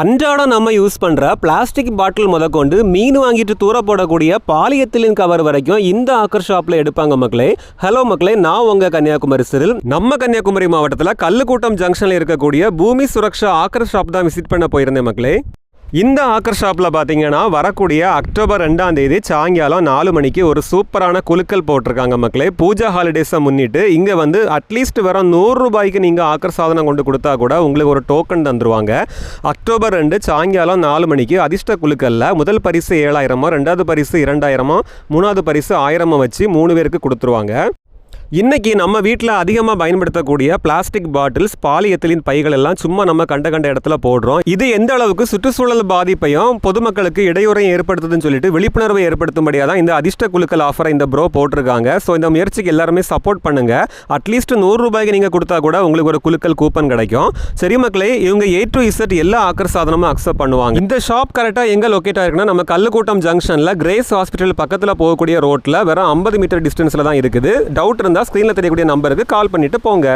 அன்றாடம் நம்ம யூஸ் பண்ணுற பிளாஸ்டிக் பாட்டில் முதற்கொண்டு மீன் வாங்கிட்டு தூர போடக்கூடிய பாலியத்திலின் கவர் வரைக்கும் இந்த ஆக்கர் ஷாப்பில் எடுப்பாங்க மக்களே. ஹலோ மக்களே நான் உங்கள் கன்னியாகுமரி சிறில். நம்ம கன்னியாகுமரி மாவட்டத்தில் கல்லுக்கூட்டம் ஜங்ஷனில் இருக்கக்கூடிய பூமி சுரக்ஷா ஆக்கர் ஷாப் தான் விசிட் பண்ண போயிருந்தேன் மக்களே. இந்த ஆக்கர் ஷாப்பில் பார்த்தீங்கன்னா வரக்கூடிய அக்டோபர் ரெண்டாம் தேதி சாயங்காலம் நாலு மணிக்கு ஒரு சூப்பரான குழுக்கள் போட்டிருக்காங்க மக்களே. பூஜா ஹாலிடேஸை முன்னிட்டு இங்கே வந்து அட்லீஸ்ட் வெறும் நூறு ரூபாய்க்கு நீங்கள் ஆக்கர் சாதனம் கொண்டு கொடுத்தா கூட உங்களுக்கு ஒரு டோக்கன் தந்துருவாங்க. அக்டோபர் ரெண்டு சாயங்காலம் நாலு மணிக்கு அதிர்ஷ்ட குழுக்களில் முதல் பரிசு ஏழாயிரமோ ரெண்டாவது பரிசு இரண்டாயிரமோ மூணாவது பரிசு ஆயிரமோ வச்சு மூணு பேருக்கு கொடுத்துருவாங்க. இன்னைக்கு நம்ம வீட்டில் அதிகமாக பயன்படுத்தக்கூடிய பிளாஸ்டிக் பாட்டில்ஸ் பாலியத்திலின் பைகள் எல்லாம் சும்மா நம்ம கண்ட கண்ட இடத்துல போடுறோம். இது எந்த அளவுக்கு சுற்றுச்சூழல் பாதிப்பையும் பொதுமக்களுக்கு இடையூறையும் ஏற்படுத்துதுன்னு சொல்லிட்டு விழிப்புணர்வை ஏற்படுத்தும்படியாக தான் இந்த அதிர்ஷ்ட குழுக்கள் ஆஃபரை இந்த ப்ரோ போட்டிருக்காங்க. ஸோ இந்த முயற்சிக்கு எல்லாருமே சப்போர்ட் பண்ணுங்க. அட்லீஸ்ட் நூறு ரூபாய்க்கு நீங்கள் கொடுத்தா கூட உங்களுக்கு ஒரு குழுக்கள் கூப்பன் கிடைக்கும். சரி மக்களே இவங்க ஏ டு இசட் எல்லா ஆக்கர் சாதனமும் அக்செப்ட் பண்ணுவாங்க. இந்த ஷாப் கரெக்டாக எங்கே லொக்கேட் ஆயிருக்குன்னா நம்ம கல்லுக்கூட்டம் ஜங்ஷனில் கிரேஸ் ஹாஸ்பிட்டல் பக்கத்தில் போகக்கூடிய ரோட்டில் வெறும் ஐம்பது மீட்டர் டிஸ்டன்ஸில் தான் இருக்குது. டவுட் இருந்தால் ஸ்க்ரீனில் தெரியக்கூடிய நம்பருக்கு கால் பண்ணிட்டு போங்க.